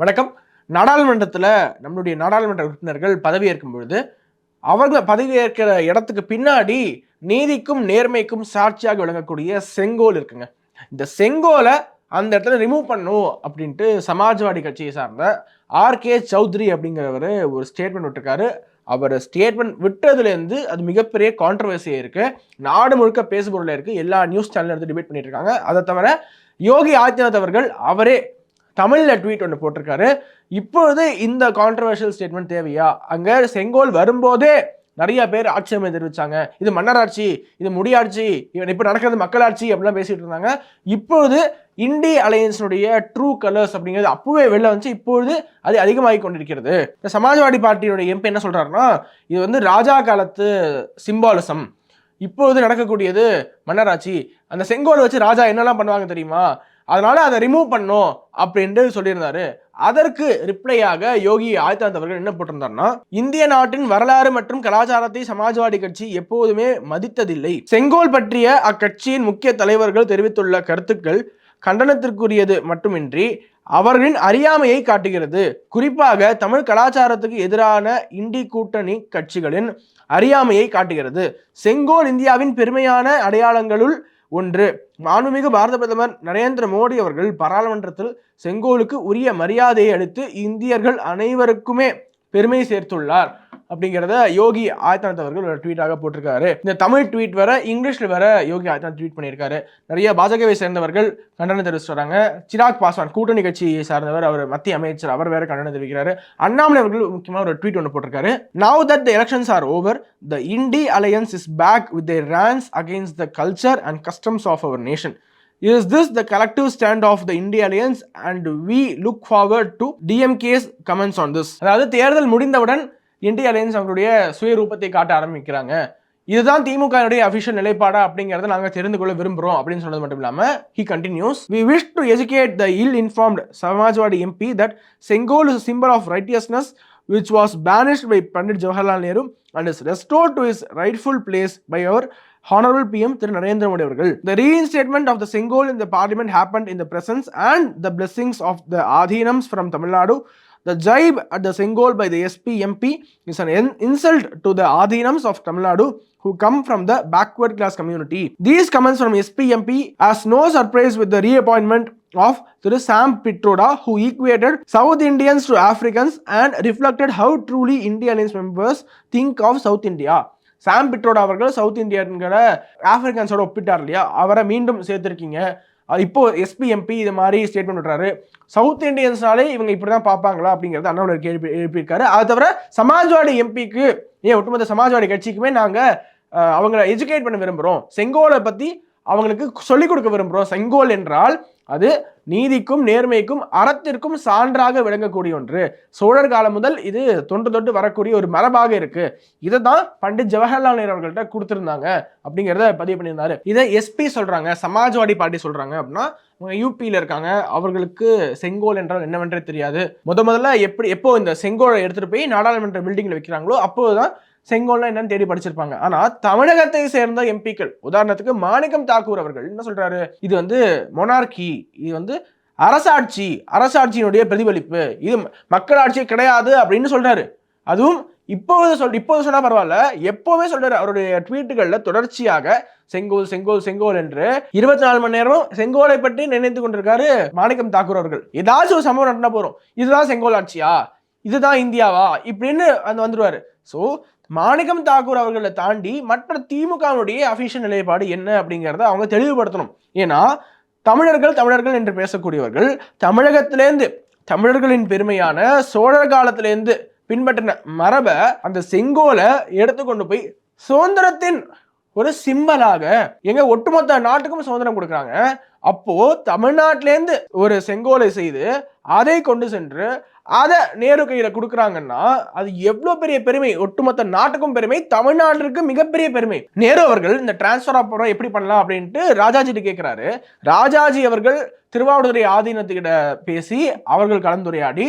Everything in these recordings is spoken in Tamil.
வணக்கம். நாடாளுமன்றத்தில் நம்மளுடைய நாடாளுமன்ற உறுப்பினர்கள் பதவியேற்கும் பொழுது அவர்கள் பதவியேற்கிற இடத்துக்கு பின்னாடி நீதிக்கும் நேர்மைக்கும் சாட்சியாக விளங்கக்கூடிய செங்கோல் இருக்குங்க. இந்த செங்கோலை அந்த இடத்துல ரிமூவ் பண்ணும் அப்படின்ட்டு சமாஜ்வாடி கட்சியை சார்ந்த ஆர் கே சௌத்ரி அப்படிங்கிறவர் ஒரு ஸ்டேட்மெண்ட் விட்டுருக்காரு. அவர் ஸ்டேட்மெண்ட் விட்டதுலேருந்து அது மிகப்பெரிய கான்ட்ரவர்சியாக இருக்குது நாடு முழுக்க பேசுபொருளாக இருக்குது எல்லா நியூஸ் சேனல் எடுத்து டிபேட் பண்ணிட்டு இருக்காங்க. அதை தவிர யோகி ஆதித்யநாத் அவர்கள் அவரே தமிழில் ட்வீட் ஒன்று போட்டிருக்காரு. இப்பொழுது இந்த கான்ட்ரவர்ஷியல் ஸ்டேட்மெண்ட் தேவையா? அங்கே செங்கோல் வரும்போதே நிறைய பேர் ஆட்சேபம் தெரிவித்தாங்க இது மன்னராட்சி இது முடியாட்சி இவன் இப்போ நடக்கிறது மக்களாட்சி அப்படிலாம் பேசிகிட்டு இருந்தாங்க. இப்பொழுது இண்டி அலையன்ஸினுடைய ட்ரூ கலர்ஸ் அப்படிங்கிறது அப்பவே வெளில வந்துச்சு. இப்பொழுது அது அதிகமாகி கொண்டிருக்கிறது. இந்த சமாஜ்வாடி பார்ட்டியோட எம்பி என்ன சொல்கிறாருன்னா இது வந்து ராஜா காலத்து சிம்பாலிசம் இப்பொழுது நடக்கக்கூடியது மன்னராட்சி. அந்த செங்கோல் வச்சு ராஜா என்னெல்லாம் பண்ணுவாங்க தெரியுமா? அதனால அதை ரிமூவ் பண்ணும் அப்படின்ட்டு சொல்லியிருந்தாரு. அதற்கு ரிப்ளையாக யோகி ஆதித்யநாத் அவர்கள் என்ன போட்டிருந்தார்னா இந்திய நாட்டின் வரலாறு மற்றும் கலாச்சாரத்தை சமாஜ்வாடி கட்சி எப்போதுமே மதித்ததில்லை. செங்கோல் பற்றிய அக்கட்சியின் முக்கிய தலைவர்கள் தெரிவித்துள்ள கருத்துக்கள் கண்டனத்திற்குரியது மட்டுமின்றி அவர்களின் அறியாமையை காட்டுகிறது. குறிப்பாக தமிழ் கலாச்சாரத்துக்கு எதிரான இண்டி கூட்டணி கட்சிகளின் அறியாமையை காட்டுகிறது. செங்கோல் இந்தியாவின் பெருமையான அடையாளங்களுள் ஒன்று. மாண்புமிகு பாரத பிரதமர் நரேந்திர மோடி அவர்கள் பாராளுமன்றத்தில் செங்கோலுக்கு உரிய மரியாதையை அளித்து இந்தியர்கள் அனைவருக்குமே பெருமை சேர்த்துள்ளார். அப்படிங்கிறத யோகி ஆதித்யநாத் அவர்கள் ஒரு ட்வீட்டாக போட்டிருக்காரு. இந்த தமிழ் ட்வீட் வேற இங்கிலீஷில் வேற யோகி ஆதித்யநாத் ட்வீட் பண்ணியிருக்காரு. நிறைய பாஜகவை சேர்ந்தவர்கள் கண்டனம் தெரிவிச்சு வராங்க சிராக் பாஸ்வான் கூட்டணி கட்சியை சார்ந்தவர் அவர் மத்திய அமைச்சர் அவர் வேற கண்டனம் தெரிவிக்கிறாரு. அண்ணாமலை அவர்கள் முக்கியமாக ஒரு ட்வீட் ஒன்று போட்டிருக்காரு. Now that the elections are over the INDI alliance is back with their rants against the culture and customs of our nation is this the collective stand of the India Alliance and we look forward to DMK's comments on this அதாவது தேர்தல் முடிந்தவுடன் இந்திய அலையன்ஸ் அவருடைய சுயரூபத்தை காட்ட ஆரம்பிக்கிறாங்க இதுதான் திமுகவுடைய அஃபிஷியல் நிலைப்பாடா அப்படிங்கிறத நாங்கள் தெரிந்து கொள்ள விரும்புகிறோம் அப்படின்னு சொன்னது மட்டும் இல்லாமல் he continues we wish to educate the ill informed Samajwadi MP that Sengol is symbol of righteousness which was banished by Pandit Jawaharlal Nehru and is restored to is rightful place by our honourable PM Thiru Narendra Modi அவர்கள் the reinstatement of the Sengol in the parliament happen in the presence and the blessings of the Adheenams from Tamil Nadu The jibe at the Sengol by the SP MP is an in- insult to the Adhinams of Tamil Nadu who come from the backward class community. These comments from SP MP as no surprise with the reappointment of Thiru Sam Pitroda who equated South Indians to Africans and reflected how truly Indian members think of South India. Sam Pitroda அவர்கள் சவுத் இந்தியன்களை ஆப்பிரிக்கன்ஸோட ஒப்பிட்டார் இல்லையா அவரை மீண்டும் சேர்த்திருக்கீங்க அது இப்போ எஸ்பி எம்பி இது மாதிரி ஸ்டேட்மெண்ட் விடுறாரு சவுத் இந்தியன்ஸ்னாலே இவங்க இப்படி தான் பார்ப்பாங்களா அப்படிங்கிறது அண்ணாமலை கேள்வி எழுப்பியிருக்காரு. அது தவிர சமாஜ்வாடி எம்பிக்கு ஏன் ஒட்டுமொத்த சமாஜ்வாடி கட்சிக்குமே நாங்கள் அவங்கள எஜுகேட் பண்ண விரும்புகிறோம் செங்கோலை பற்றி அவங்களுக்கு சொல்லிக் கொடுக்க விரும்புகிறோம் செங்கோல் என்றால் அது நீதிக்கும் நேர்மைக்கும் அறத்திற்கும் சான்றாக விளங்கக்கூடிய ஒன்று. சோழர் காலம் முதல் இது தொன்று தொட்டு வரக்கூடிய ஒரு மரபாக இருக்கு. இதை தான் பண்டிட் ஜவஹர்லால் நேரு அவர்கள்ட்ட கொடுத்துருந்தாங்க அப்படிங்கிறத பதிவு பண்ணியிருந்தாரு. இதை எஸ்பி சொல்றாங்க சமாஜ்வாடி பார்ட்டி சொல்றாங்க அப்படின்னா யூபியில் இருக்காங்க. அவர்களுக்கு செங்கோல் என்றால் என்னவென்றே தெரியாது. முத முதல்ல எப்படி எப்போ இந்த செங்கோலை எடுத்துட்டு போய் நாடாளுமன்ற பில்டிங்கில் வைக்கிறாங்களோ அப்போதுதான் செங்கோல்னா என்னன்னு தேடி படிச்சிருப்பாங்க. ஆனா தமிழகத்தை சேர்ந்த எம்பிக்கள் உதாரணத்துக்கு மாணிக்கம் தாக்கூர் அவர்கள் என்ன சொல்றாரு? இது வந்து மொனார்கி இது வந்து அரசாட்சி அரசாட்சியினுடைய பிரதிபலிப்பு இது மக்களாட்சி கிடையாது அப்படின்னு சொல்றாரு. அதுவும் இப்போது சொல் இப்போது சொன்னா பரவாயில்ல எப்போவுமே சொல்றாரு அவருடைய ட்வீட்டுகள்ல தொடர்ச்சியாக செங்கோல் செங்கோல் செங்கோல் என்று இருபத்தி நாலு மணி நேரம் செங்கோலை பற்றி நினைத்து கொண்டிருக்காரு மாணிக்கம் தாக்கூர் அவர்கள். ஏதாச்சும் ஒரு சம்பவம் நடந்தா போறோம். இதுதான் செங்கோல் ஆட்சியா? இதுதான் இந்தியாவா? இப்படின்னு அந்த வந்துருவாரு. ஸோ மாணிக்கம் தாக்கூர் அவர்களை தாண்டி மற்ற திமுகவுடைய அஃபிஷியல் நிலைப்பாடு என்ன அப்படிங்கிறத அவங்க தெளிவுபடுத்தணும். ஏன்னா தமிழர்கள் தமிழர்கள் என்று பேசக்கூடியவர்கள் தமிழகத்திலேருந்து தமிழர்களின் பெருமையான சோழர் காலத்திலேருந்து பின்பற்றின மரபை அந்த செங்கோலை எடுத்துக்கொண்டு போய் சுதந்திரத்தின் ஒரு சிம்பலாக எங்க ஒட்டுமொத்த நாட்டுக்கும் சுதந்திரம் கொடுக்குறாங்க. அப்போ தமிழ்நாட்டிலேருந்து ஒரு செங்கோலை செய்து அதை கொண்டு சென்று அதை நேரு கையில் கொடுக்குறாங்கன்னா அது எவ்வளோ பெரிய பெருமை? ஒட்டுமொத்த நாட்டுக்கும் பெருமை தமிழ்நாட்டிற்கு மிகப்பெரிய பெருமை. நேரு அவர்கள் இந்த டிரான்ஸ்ஃபர் அப்புறம் எப்படி பண்ணலாம் அப்படின்ட்டு ராஜாஜிட்டு கேட்குறாரு ராஜாஜி அவர்கள் திருவாவடுதுறை ஆதீனத்துக்கிட்ட பேசி அவர்கள் கலந்துரையாடி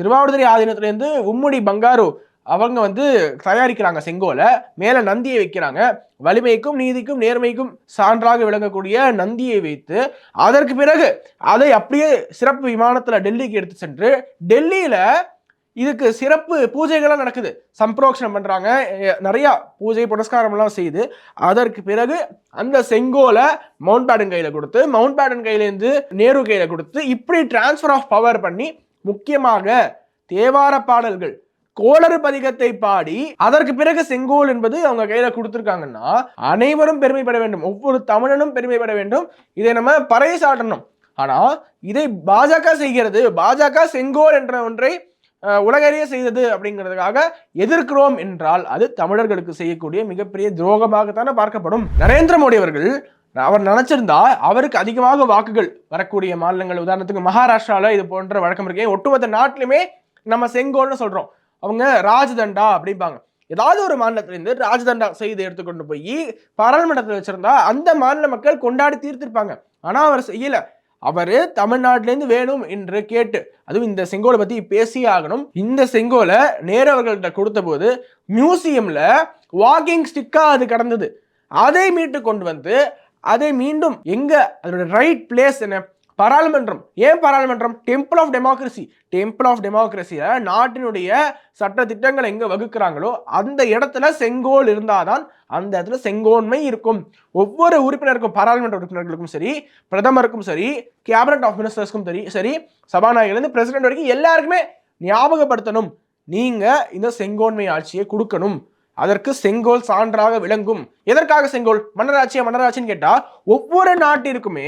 திருவாவடுதுறை ஆதீனத்துலேருந்து உம்முடி பங்காரு அவங்க வந்து தயாரிக்கிறாங்க செங்கோலை. மேலே நந்தியை வைக்கிறாங்க. வலிமைக்கும் நீதிக்கும் நேர்மைக்கும் சான்றாக விளங்கக்கூடிய நந்தியை வைத்து அதற்கு பிறகு அதை அப்படியே சிறப்பு விமானத்தில் டெல்லிக்கு எடுத்து சென்று டெல்லியில் இதுக்கு சிறப்பு பூஜைகள்லாம் நடக்குது. சம்பிரோக்ஷனம் பண்ணுறாங்க நிறையா பூஜை புரஸ்காரம்லாம் செய்து அதற்கு பிறகு அந்த செங்கோலை மவுண்ட் பேடன் கையில் கொடுத்து மவுண்ட் பேடன் கையிலேருந்து நேரு கையில் கொடுத்து இப்படி டிரான்ஸ்ஃபர் ஆஃப் பவர் பண்ணி முக்கியமாக தேவார பாடல்கள் கோளறு பதிகத்தை பாடி அதற்கு பிறகு செங்கோல் என்பது அவங்க கையில கொடுத்துருக்காங்கன்னா அனைவரும் பெருமைப்பட வேண்டும். ஒவ்வொரு தமிழனும் பெருமைப்பட வேண்டும். இதை நம்ம பறைசாட்டணும் ஆனா இதை பாஜக செய்கிறது பாஜக செங்கோல் என்ற ஒன்றை உலகறிய செய்தது அப்படிங்கிறதுக்காக எதிர்க்கிறோம் என்றால் அது தமிழர்களுக்கு செய்யக்கூடிய மிகப்பெரிய துரோகமாகத்தானே பார்க்கப்படும். நரேந்திர மோடி அவர்கள் அவர் நினைச்சிருந்தா அவருக்கு அதிகமாக வாக்குகள் வரக்கூடிய மாநிலங்கள். உதாரணத்துக்கு மகாராஷ்டிரால இது போன்ற வழக்கம் இருக்கே. ஒட்டுமொத்த நாட்டிலுமே நம்ம செங்கோல்னு சொல்றோம். அவங்க ராஜதண்டா அப்படிம்பாங்க. ஏதாவது ஒரு மாநிலத்திலேருந்து ராஜதண்டா செய்து எடுத்துக்கொண்டு போய் பாராளுமன்றத்தில் வச்சிருந்தா அந்த மாநில மக்கள் கொண்டாடி தீர்த்திருப்பாங்க. ஆனால் அவர் செய்யல. அவர் தமிழ்நாட்டிலேருந்து வேணும் என்று கேட்டு அதுவும் இந்த செங்கோலை பற்றி பேசியே ஆகணும். இந்த செங்கோலை நேரவர்கள்ட்ட கொடுத்தபோது கொடுத்த போது வாக்கிங் ஸ்டிக்காக அது கடந்தது. அதை மீட்டு கொண்டு வந்து அதை மீண்டும் எங்கே அதோட ரைட் பிளேஸ் என்ன? பாராளுமன்றம். ஏன் பாராளுமன்றம்? Temple of democracy temple of டெமோக்ரஸிய நாட்டினுடைய சட்ட திட்டங்களை எங்கே வகுக்கிறாங்களோ அந்த இடத்துல செங்கோல் இருந்தாதான் அந்த இடத்துல செங்கோன்மை இருக்கும். ஒவ்வொரு உறுப்பினருக்கும் பாராளுமன்ற உறுப்பினர்களுக்கும் சரி பிரதமருக்கும் சரி கேபினட் ஆஃப் மினிஸ்டர்ஸ்க்கும் சரி சரி சபாநாயகர்லேருந்து பிரசிடென்ட் வரைக்கும் எல்லாருக்குமே ஞாபகப்படுத்தணும். நீங்கள் இந்த செங்கோன்மை ஆட்சியை கொடுக்கணும். அதற்கு செங்கோல் சான்றாக விளங்கும். எதற்காக செங்கோல்? மன்னராட்சியா மன்னராட்சின்னு கேட்டா ஒவ்வொரு நாட்டிற்குமே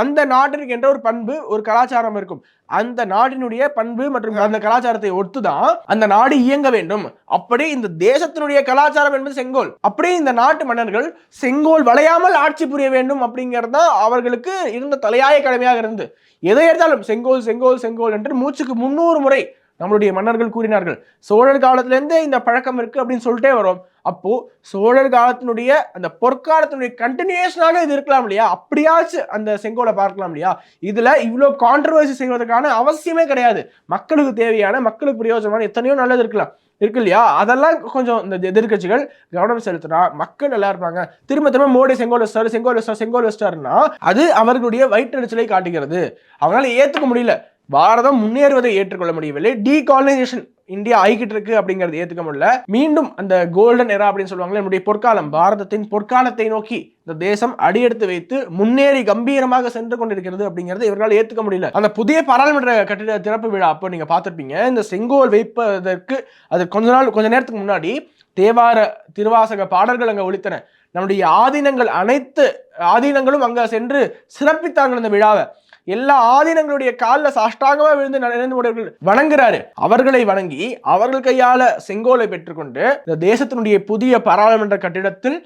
அந்த நாட்டிற்கு என்ற ஒரு பண்பு ஒரு கலாச்சாரம் இருக்கும். அந்த நாட்டினுடைய பண்பு மற்றும் அந்த கலாச்சாரத்தை ஒத்துதான் அந்த நாடு இயங்க வேண்டும். அப்படி இந்த தேசத்தினுடைய கலாச்சாரம் என்பது செங்கோல். அப்படியே இந்த நாட்டு மன்னர்கள் செங்கோல் வளையாமல் ஆட்சி புரிய வேண்டும் அப்படிங்கிறது தான் அவர்களுக்கு இருந்த தலையாய கடமையாக இருந்து எதை எடுத்தாலும் செங்கோல் செங்கோல் செங்கோல் என்று மூச்சுக்கு முன்னூறு முறை நம்மளுடைய மன்னர்கள் கூறினார்கள் சோழர் காலத்திலேருந்தே இந்த பழக்கம் இருக்கு அப்படின்னு சொல்லிட்டே வரும். அப்போ சோழர் காலத்தினுடைய அந்த பொற்காலத்தினுடைய கண்டினியூஷனாக இது இருக்கலாம் இல்லையா? அப்படியாச்சும் அந்த செங்கோலை பார்க்கலாம் இல்லையா? இதுல இவ்வளோ கான்ட்ரவர்சி செய்வதற்கான அவசியமே கிடையாது. மக்களுக்கு தேவையான மக்களுக்கு பிரயோஜனமான எத்தனையோ நல்லது இருக்கலாம். இருக்கு இல்லையா? அதெல்லாம் கொஞ்சம் இந்த எதிர்க்கட்சிகள் கவனம் செலுத்தினா மக்கள் நல்லா இருப்பாங்க. திரும்ப திரும்ப மோடி செங்கோல் வச்சிட்டாரு செங்கோல் வச்சிட்டார் செங்கோல் வச்சிட்டாருன்னா அது அவர்களுடைய வயிற்றெரிச்சலை காட்டுகிறது. அவங்களால ஏத்துக்க முடியல. பாரதம் முன்னேறுவதை ஏற்றுக்கொள்ள முடியவில்லை. டீகாலனைசேஷன் இந்தியா ஆகிக்கிட்டு இருக்கு அப்படிங்கறது ஏத்துக்க முடியல. மீண்டும் அந்த கோல்டன் எரா அப்படின்னு சொல்லுவாங்களே நம்முடைய பொற்காலம் பாரதத்தின் பொற்காலத்தை நோக்கி இந்த தேசம் அடியெடுத்து வைத்து முன்னேறி கம்பீரமாக சென்று கொண்டிருக்கிறது அப்படிங்கறது இவர்களால் ஏத்துக்க முடியல. அந்த புதிய பாராளுமன்ற கட்டிட திறப்பு விழா அப்போ நீங்க பார்த்துருப்பீங்க. இந்த செங்கோல் வைப்பதற்கு அது கொஞ்ச நாள் கொஞ்ச நேரத்துக்கு முன்னாடி தேவார திருவாசக பாடல்கள் அங்க ஒழித்தன நம்முடைய ஆதீனங்கள் அனைத்து ஆதீனங்களும் அங்க சென்று சிறப்பித்தார்கள் இந்த விழாவை. எல்லா ஆதீனங்களுடைய காலில் சாஷ்டாகமாக விழுந்து நரேந்திர மோடி வணங்குறாரு. அவர்களை வணங்கி அவர்கள் கையால செங்கோலை பெற்றுக்கொண்டு இந்த தேசத்தினுடைய புதிய பாராளுமன்ற கட்டிடத்தில்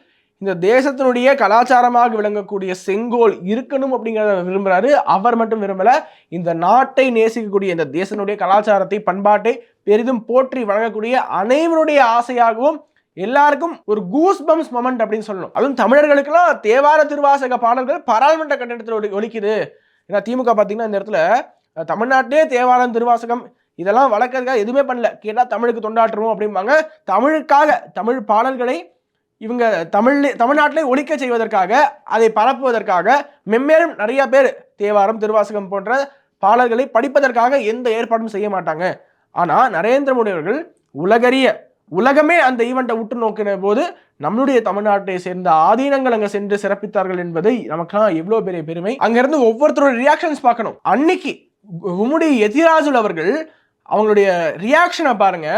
இந்த தேசத்தினுடைய கலாச்சாரமாக விளங்கக்கூடிய செங்கோல் இருக்கணும் அப்படிங்கிறத விரும்புகிறாரு அவர் மட்டும் விரும்பல. இந்த நாட்டை நேசிக்கக்கூடிய இந்த தேசத்தினுடைய கலாச்சாரத்தை பண்பாட்டை பெரிதும் போற்றி வழங்கக்கூடிய அனைவருடைய ஆசையாகவும் எல்லாருக்கும் ஒரு கூஸ் பம்ஸ் மொமெண்ட் அப்படின்னு சொல்லணும். அதுவும் தமிழர்களுக்கெல்லாம் தேவார திருவாசக பாடல்கள் பாராளுமன்ற கட்டிடத்தில் ஒலிக்குது. ஏன்னா திமுக பார்த்தீங்கன்னா இந்த இடத்துல தமிழ்நாட்டிலே தேவாரம் திருவாசகம் இதெல்லாம் வளர்க்கறதுக்காக எதுவுமே பண்ணல. கேட்டால் தமிழுக்கு தொண்டாற்றுவோம் அப்படிம்பாங்க. தமிழுக்காக தமிழ் பாடல்களை இவங்க தமிழ் தமிழ்நாட்டிலே ஒழிக்க செய்வதற்காக அதை பரப்புவதற்காக மென்மேலும் நிறைய பேர் தேவாரம் திருவாசகம் போன்ற பாடல்களை படிப்பதற்காக எந்த ஏற்பாடும் செய்ய மாட்டாங்க. ஆனால் நரேந்திர மோடி அவர்கள் உலகறிய உலகமே அந்த ஈவெண்ட்டை உற்று நோக்கின போது நம்மளுடைய தமிழ்நாட்டை சேர்ந்த ஆதீனங்கள் அங்க சென்று சிறப்பித்தார்கள் என்பதை நமக்கெல்லாம் எவ்வளவு பெரிய பெருமை. அங்கிருந்து ஒவ்வொருத்தரோட ரியாக்ஷன்ஸ் பார்க்கணும். அன்னைக்கு உம்முடைய எதிராஜுல் அவர்கள் அவங்களுடைய ரியாக்ஷனை பாருங்க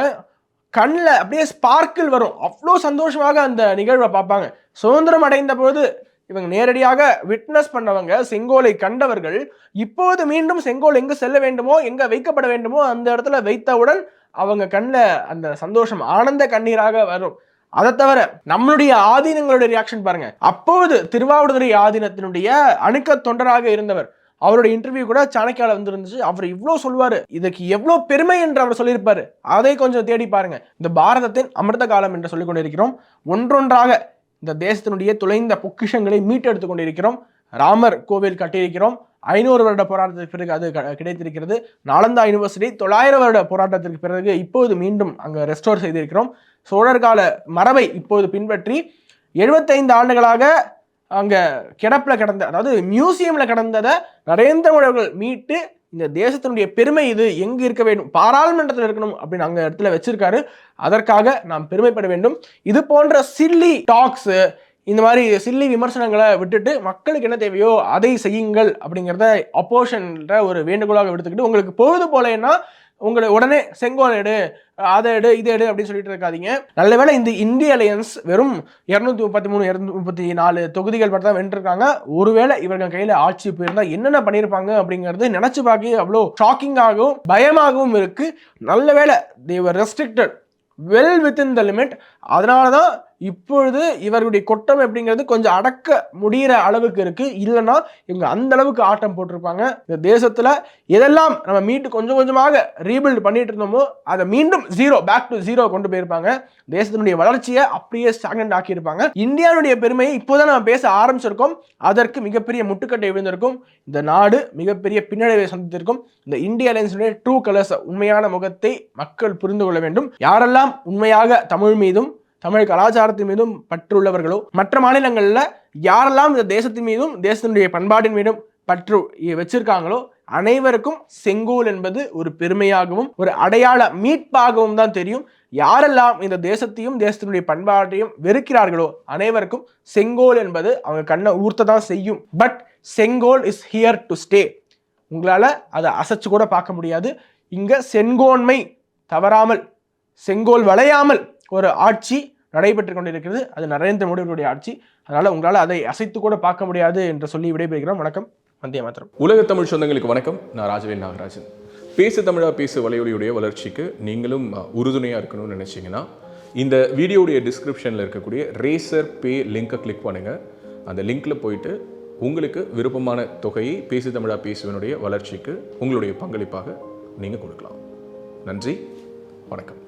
கண்ணில் அப்படியே ஸ்பார்க்கிள் வரும். அவ்வளோ சந்தோஷமாக அந்த நிகழ்வை பார்ப்பாங்க. சுதந்திரம் அடைந்த போது இவங்க நேரடியாக விட்னஸ் பண்ணவங்க செங்கோலை கண்டவர்கள் இப்போது மீண்டும் செங்கோல் எங்கு செல்ல வேண்டுமோ எங்க வைக்கப்பட வேண்டுமோ அந்த இடத்துல வைத்தவுடன் அவங்க கண்ணில் அந்த சந்தோஷம் ஆனந்த கண்ணீராக வரும். அதை தவிர நம்மளுடைய ஆதீனங்களுடைய ரியாக்ஷன் பாருங்க. அப்போது திருவாவடுதுறை ஆதீனத்தினுடைய அணுக்க தொண்டராக இருந்தவர் அவருடைய இன்டர்வியூ கூட சாணக்கியால வந்துருந்துச்சு. அவர் இவ்வளோ சொல்லுவார். இதுக்கு எவ்வளோ பெருமை என்று அவர் சொல்லியிருப்பாரு. அதை கொஞ்சம் தேடி பாருங்க. இந்த பாரதத்தின் அமிர்த காலம் என்று சொல்லிக் கொண்டிருக்கிறோம். ஒன்றொன்றாக இந்த தேசத்தினுடைய துளைந்த பொக்கிஷங்களை மீட்டெடுத்து கொண்டிருக்கிறோம். ராமர் கோவில் கட்டியிருக்கிறோம். ஐநூறு வருட போராட்டத்திற்கு பிறகு அது க- கிடைத்திருக்கிறது. நாலந்தா யூனிவர்சிட்டி தொள்ளாயிரம் வருட போராட்டத்திற்கு பிறகு இப்போது மீண்டும் அங்கே ரெஸ்டோர் செய்திருக்கிறோம். சோழர் கால மரபை இப்போது பின்பற்றி எழுபத்தைந்து ஆண்டுகளாக அங்கே கிடப்பில் கிடந்த அதாவது மியூசியமில் கிடந்ததை நரேந்திர மோடி அவர்கள் மீட்டு இந்த தேசத்தினுடைய பெருமை இது எங்கு இருக்க வேண்டும் பாராளுமன்றத்தில் இருக்கணும் அப்படின்னு அங்கே இடத்துல வச்சிருக்காரு. அதற்காக நாம் பெருமைப்பட வேண்டும். இது போன்ற சில்லி டாக்ஸு இந்த மாதிரி சில்லி விமர்சனங்களை விட்டுட்டு மக்களுக்கு என்ன தேவையோ அதை செய்யுங்கள் அப்படிங்கிறத அப்போஷன்ற ஒரு வேண்டுகோளாக எடுத்துக்கிட்டு உங்களுக்கு பொழுது போலேன்னா உங்களை உடனே செங்கோல் எடு அதை எடு இதை எடு அப்படின்னு சொல்லிட்டு இருக்காதீங்க. நல்லவேளை இந்த இந்திய அலையன்ஸ் வெறும் இரநூத்தி முப்பத்தி மூணு இரநூத்தி முப்பத்தி நாலு தொகுதிகள் மட்டும் தான் வென்றிருக்காங்க. ஒருவேளை இவர்கள் கையில் ஆட்சி போயிருந்தா என்னென்ன பண்ணியிருப்பாங்க அப்படிங்கிறது நினச்சி பார்க்க அவ்வளோ ஷாக்கிங்காகவும் பயமாகவும் இருக்குது நல்ல வேளை they were restricted well within the limit அதனால தான் இப்பொழுது இவர்களுடைய கொட்டம் அப்படிங்கிறது கொஞ்சம் அடக்க முடிகிற அளவுக்கு இருக்கு. இல்லைன்னா இவங்க அந்த அளவுக்கு ஆட்டம் போட்டிருப்பாங்க. இந்த தேசத்துல எதெல்லாம் நம்ம மீட்டு கொஞ்சம் கொஞ்சமாக ரீபில்ட் பண்ணிட்டு இருந்தோமோ அதை மீண்டும் ஜீரோ பேக் டு ஜீரோ கொண்டு போயிருப்பாங்க. தேசத்தினுடைய வளர்ச்சியை அப்படியே ஸ்டாக்னன்ட் ஆக்கியிருப்பாங்க. இந்தியாவுடைய பெருமையை இப்போதான் நம்ம பேச ஆரம்பிச்சிருக்கோம். அதற்கு மிகப்பெரிய முட்டுக்கட்டை விழுந்திருக்கும். இந்த நாடு மிகப்பெரிய பின்னடைவை சந்தித்திருக்கும். இந்த இந்திய அலையன்ஸுடைய ட்ரூ கலர்ஸ் உண்மையான முகத்தை மக்கள் புரிந்து கொள்ள வேண்டும். யாரெல்லாம் உண்மையாக தமிழ் மீதும் தமிழ் கலாச்சாரத்தின் மீதும் பற்றுள்ளவர்களோ மற்ற மாநிலங்களில் யாரெல்லாம் இந்த தேசத்தின் மீதும் தேசத்தினுடைய பண்பாட்டின் மீதும் பற்று வச்சிருக்காங்களோ அனைவருக்கும் செங்கோல் என்பது ஒரு பெருமையாகவும் ஒரு அடையாள மீட்பாகவும் தான் தெரியும். யாரெல்லாம் இந்த தேசத்தையும் தேசத்தினுடைய பண்பாட்டையும் வெறுக்கிறார்களோ அனைவருக்கும் செங்கோல் என்பது அவங்க கண்ணை ஊர்த்த தான் செய்யும். பட் செங்கோல் இஸ் ஹியர் டு ஸ்டே உங்களால் அதை அசைச்சு கூட பார்க்க முடியாது. இங்கே செங்கோன்மை தவறாமல் செங்கோல் வளையாமல் ஒரு ஆட்சி நடைபெற்று கொண்டிருக்கிறது. அது நரேந்திர மோடியுடைய ஆட்சி. அதனால உங்களால் அதை அசைத்து கூட பார்க்க முடியாது என்று சொல்லி விடைபெறுகிறோம். வணக்கம். வந்தே மாத்திரம் உலக தமிழ் சொந்தங்களுக்கு வணக்கம். நான் ராஜவேல் நாகராஜன். பேசு தமிழா பேசு வலையொலியுடைய வளர்ச்சிக்கு நீங்களும் உறுதுணையாக இருக்கணும்னு நினச்சிங்கன்னா இந்த வீடியோடைய டிஸ்கிரிப்ஷனில் இருக்கக்கூடிய ரேசர் பே லிங்க்கை கிளிக் பண்ணுங்கள் அந்த லிங்க்கில் போயிட்டு உங்களுக்கு விருப்பமான தொகையை பேசு தமிழா பேசுவனுடைய வளர்ச்சிக்கு உங்களுடைய பங்களிப்பாக நீங்கள் கொடுக்கலாம். நன்றி. வணக்கம்.